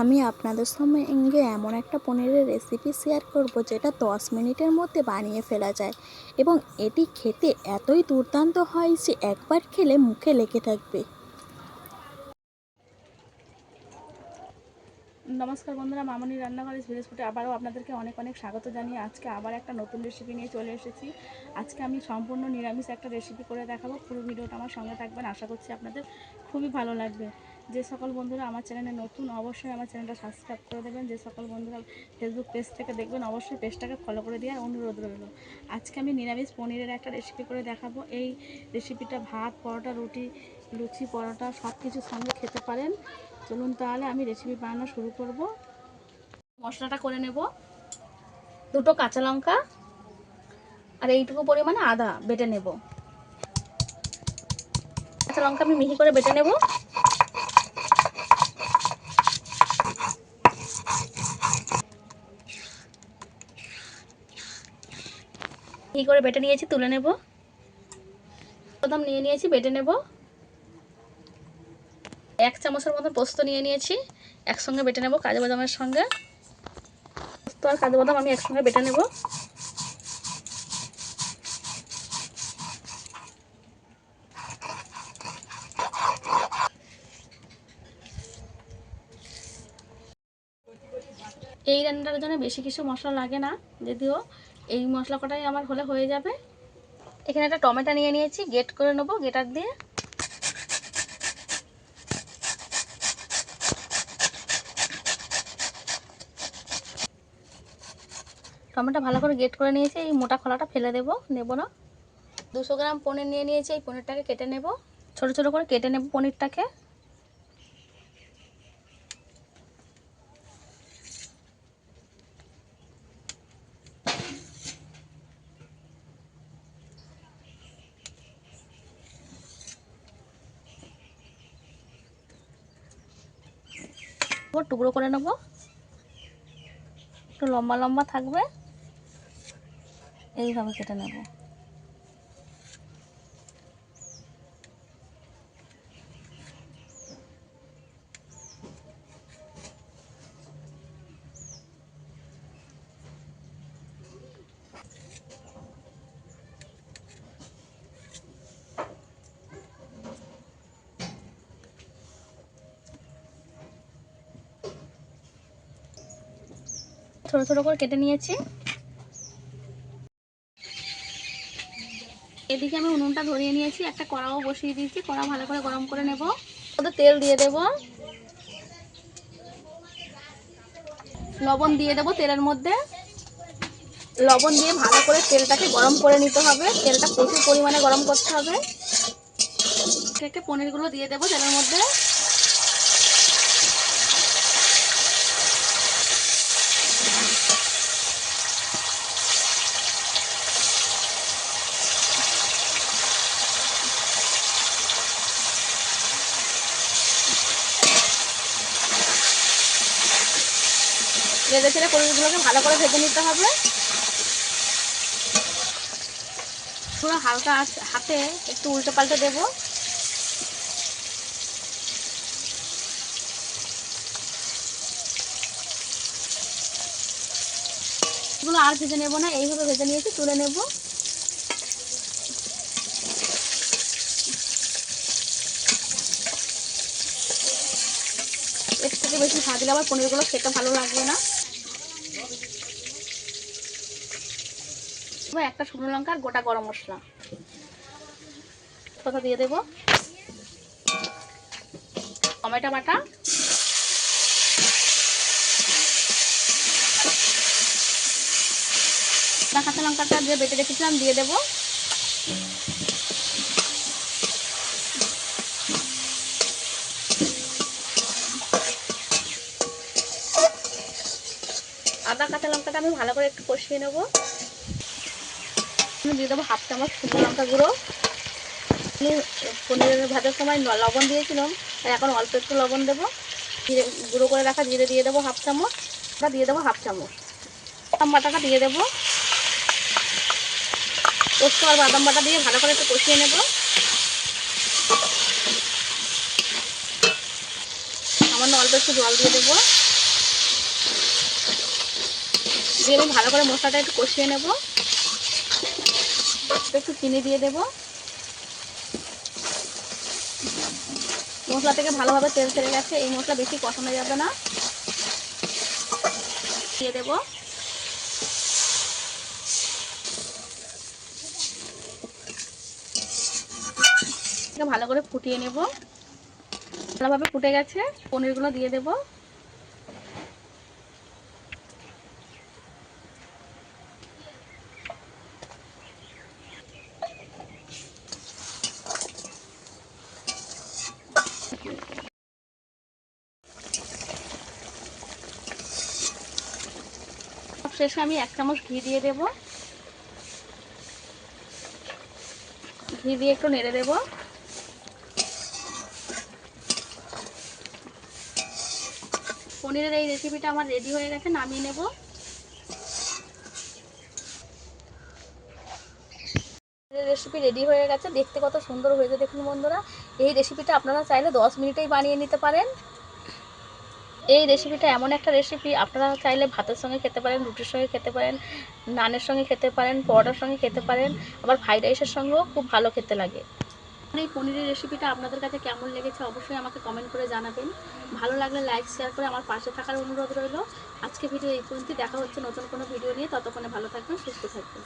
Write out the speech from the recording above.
আমি আপনাদের সঙ্গে এমন একটা পনিরের রেসিপি শেয়ার করব, যেটা দশ মিনিটের মধ্যে বানিয়ে ফেলা যায়। এবং এটি খেতে এতই দুর্দান্ত হয় যে একবার খেলে মুখে লেগে থাকবে। নমস্কার বন্ধুরা, মামনি রান্নাঘরে ফুটে আবারও আপনাদেরকে অনেক অনেক স্বাগত জানিয়ে আজকে আবার একটা নতুন রেসিপি নিয়ে চলে এসেছি। আজকে আমি সম্পূর্ণ নিরামিষ একটা রেসিপি করে দেখাবো, পুরো ভিডিওটা আমার সঙ্গে থাকবেন, আশা করছি আপনাদের খুবই ভালো লাগবে। যে সকল বন্ধুরা আমার চ্যানেলে নতুন, অবশ্যই আমার চ্যানেলটা সাবস্ক্রাইব করে দেবেন। যে সকল বন্ধুরা ফেসবুক পেজ থেকে দেখবেন, অবশ্যই পেজটাকে ফলো করে দেওয়ার অনুরোধ রইল। আজকে আমি নিরামিষ পনিরের একটা রেসিপি করে দেখাবো। এই রেসিপিটা ভাত, পরোটা, রুটি, লুচি, পরোটা সব কিছুর সঙ্গে খেতে পারেন। চলুন তাহলে আমি রেসিপি বানানো শুরু করব। মশলাটা করে নেব। দুটো কাঁচা লঙ্কা আর এইটুকু পরিমাণে আদা বেটে নেব। কাঁচা লঙ্কা আমি মিহি করে বেটে নেব। মিহি করে বেটে নিয়েছি তুলে নেব। প্রথম নিয়ে নিয়েছি, বেটে নেব। এক চামচের মতন পোস্ত নিয়ে নিয়েছি, একসঙ্গে বেটে নেব কাজু বাদামের সঙ্গে। পোস্ত আর কাজু বাদাম আমি একসঙ্গে বেটে নেব। এই রান্নাটার জন্য বেশি কিছু মশলা লাগে না, যদিও এই মশলা কটাই আমার হলে হয়ে যাবে। এখানে একটা টমেটো নিয়ে নিয়েছি গেট করে নেব গেটার দিয়ে। টমেটো ভালো করে গেট করে নিয়েছি, এই মোটা খোলাটা ফেলে দেব, নেব না। দুশো গ্রাম পনির নিয়ে নিয়েছি, এই পনিরটাকে কেটে নেব। ছোট ছোট করে কেটে নেব পনিরটাকে। টুকরো করে নেব। একটু লম্বা লম্বা থাকবে। এইভাবে কেটে নেব। ছোট ছোট করে কেটে নিয়েছি। এদিকে আমি উনুনটা ধরিয়ে নিয়েছি, একটা কড়াও বসিয়ে দিয়েছি, কড়া ভালো করে গরম করে নেব। ওদের তেল দিয়ে দেব। লবণ দিয়ে দেব তেলের মধ্যে। লবণ দিয়ে ভালো করে তেলটাকে গরম করে নিতে হবে। তেলটা প্রচুর পরিমাণে গরম করতে হবে। পনিরগুলো দিয়ে দেবো তেলের মধ্যে। ভেজে ছেড়ে পনিরগুলোকে ভালো করে ভেজে নিতে হবে। পুরো হালকা হাতে একটু উল্টো পাল্টে দেবো। এগুলো আর ভেজে নেব না, এইভাবে ভেজে নিয়েছি, তুলে নেব। এর থেকে বেশি ভাজলে আবার পনিরগুলো খেতে ভালো লাগবে না। একটা শুকনো লঙ্কা আর গোটা গরম মশলা। কথা দিয়ে দেবো। টমেটো বাটা। কাঁচা লঙ্কাটা যে বেটে রেখেছিলাম দিয়ে দেবো। আদা কাঁচা লঙ্কাটা আমি ভালো করে একটু কষিয়ে নেব। দিয়ে দেবো হাফ চামচ শুকনো লঙ্কা গুঁড়ো। পনিরের ভাজার সময় লবণ দিয়েছিলাম, আর এখন অল্প একটু লবণ দেবো। জিরে গুঁড়ো করে রাখা জিরে দিয়ে দেবো হাফ চামচ, বা দিয়ে দেবো হাফ চামচ। বাদাম বাটাটা দিয়ে দেবো। পোস্ত আর বাদাম বাটা দিয়ে ভালো করে একটু কষিয়ে নেব। সামান্য অল্প একটু জল দিয়ে দেবো। দিয়ে আমি ভালো করে মশলাটা একটু কষিয়ে নেব। একটু চিনি দিয়ে দেবো। মশলা থেকে ভালোভাবে তেল ছেড়ে গেছে, এই মশলা বেশি কষানো যাবে না। দিয়ে দেবো। ভালো করে ফুটিয়ে নেব। ভালোভাবে ফুটে গেছে, পনিরগুলো দিয়ে দেব। শেষে আমি এক চামচ ঘি দিয়ে দেব। ঘি দিয়ে একটু নেড়ে দেবো। পনিরের এই রেসিপিটা আমার রেডি হয়ে গেছে, নামিয়ে নেব। রেসিপি রেডি হয়ে গেছে, দেখতে কত সুন্দর হয়েছে দেখুন বন্ধুরা। এই রেসিপিটা আপনারা চাইলে দশ মিনিটেই বানিয়ে নিতে পারেন। এই রেসিপিটা এমন একটা রেসিপি আপনারা চাইলে ভাতের সঙ্গে খেতে পারেন, রুটির সঙ্গে খেতে পারেন, নানের সঙ্গে খেতে পারেন, পরোটার সঙ্গে খেতে পারেন, আবার ফ্রাইড রাইসের সঙ্গেও খুব ভালো খেতে লাগে। এই পনিরের রেসিপিটা আপনাদের কাছে কেমন লেগেছে অবশ্যই আমাকে কমেন্ট করে জানাবেন। ভালো লাগলে লাইক শেয়ার করে আমার পাশে থাকার অনুরোধ রইল। আজকে ভিডিও এই পর্যন্ত দেখা হচ্ছে নতুন কোনো ভিডিও নিয়ে। ততক্ষণে ভালো থাকবেন, সুস্থ থাকবেন।